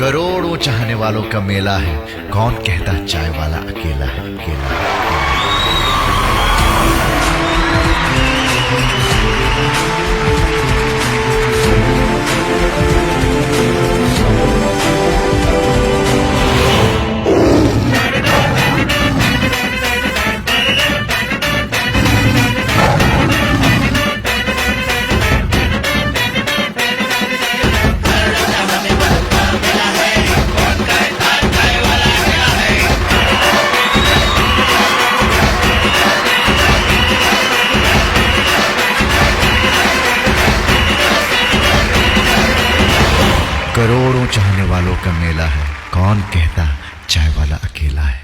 करोड़ों चाहने वालों का मेला है। कौन कहता चाय वाला अकेला? करोड़ों चाहने वालों का मेला है। कौन कहता चाय वाला अकेला है?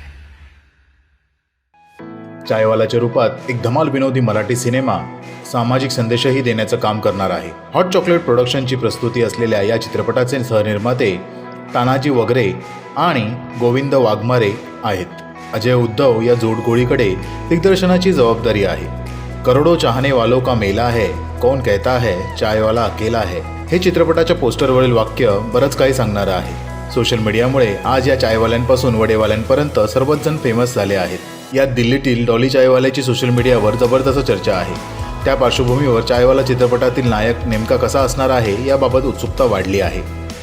चायवालाच्या रूपात एक धमाल विनोदी मराठी सिनेमा सामाजिक संदेशही देण्याचं काम करणार आहे. हॉट चॉकलेट प्रोडक्शनची प्रस्तुती असलेल्या या चित्रपटाचे सहनिर्माते तानाजी वगरे आणि गोविंद वाघमारे आहेत. अजय उद्धव या जोडगोळीकडे दिग्दर्शनाची जबाबदारी आहे. करोडो चाहने वालो का मेला है। कौन कहता है चायवाला अकेला है। हे चित्रपटाच्या पोस्टरवरील वाक्य बरंच काही सांगणारं आहे। सोशल मीडियामुळे आज या चायवाल्यांपासून वडेवाल्यांपर्यंत सर्वच जण फेमस झाले आहेत। यात दिल्लीतील डॉली चायवाल्याची सोशल मीडियावर जबरदस्त चर्चा आहे। त्या पार्श्वभूमीवर चायवाला चित्रपटातील नायक नेमका कसा असणार आहे याबाबत उत्सुकता वाढली आहे।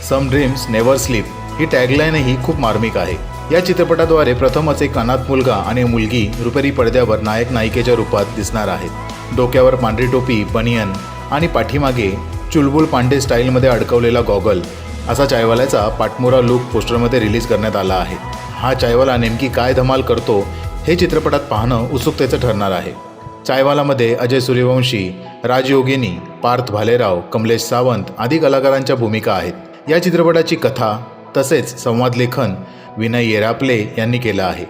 सम ड्रीम्स नेव्हर स्लीप ही टॅगलाईनही खूप मार्मिक आहे। या चित्रपटाद्वारे प्रथमच एक अनाथ मुलगा आणि मुलगी रुपेरी पडद्यावर नायक नायिकेच्या रूपात दिसणार आहेत. डोक्यावर पांढरी टोपी बनियन आणि पाठीमागे चुलबुल पांडे स्टाईलमध्ये अडकवलेला गॉगल असा चायवाल्याचा पाटमोरा लुक पोस्टरमध्ये रिलीज करण्यात आला आहे. हा चायवाला नेमकी काय धमाल करतो हे चित्रपटात पाहणं उत्सुकतेचं ठरणार आहे. चायवालामध्ये अजय सूर्यवंशी राजयोगिनी पार्थ भालेराव कमलेश सावंत आदी कलाकारांच्या भूमिका आहेत. या चित्रपटाची कथा तसेच संवाद लेखन विनय येरापले यांनी केलं आहे.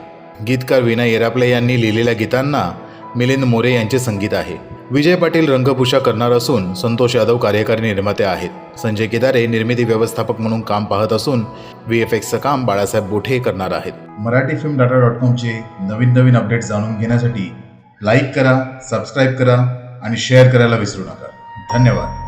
गीतकार विनय येरापले यांनी लिहिलेल्या गीतांना मिलिंद मोरे यांचे संगीत आहे. विजय पाटील रंगभूषा करणार असून संतोष यादव कार्यकारी निर्माते आहेत. संजय केदारे निर्मिती व्यवस्थापक म्हणून काम पाहत असून व्ही एफ एक्सचं काम बाळासाहेब बोठे करणार आहेत. मराठी फिल्म डाटा डॉट कॉमचे नवीन नवीन अपडेट जाणून घेण्यासाठी लाईक करा सबस्क्राईब करा आणि शेअर करायला विसरू नका. धन्यवाद.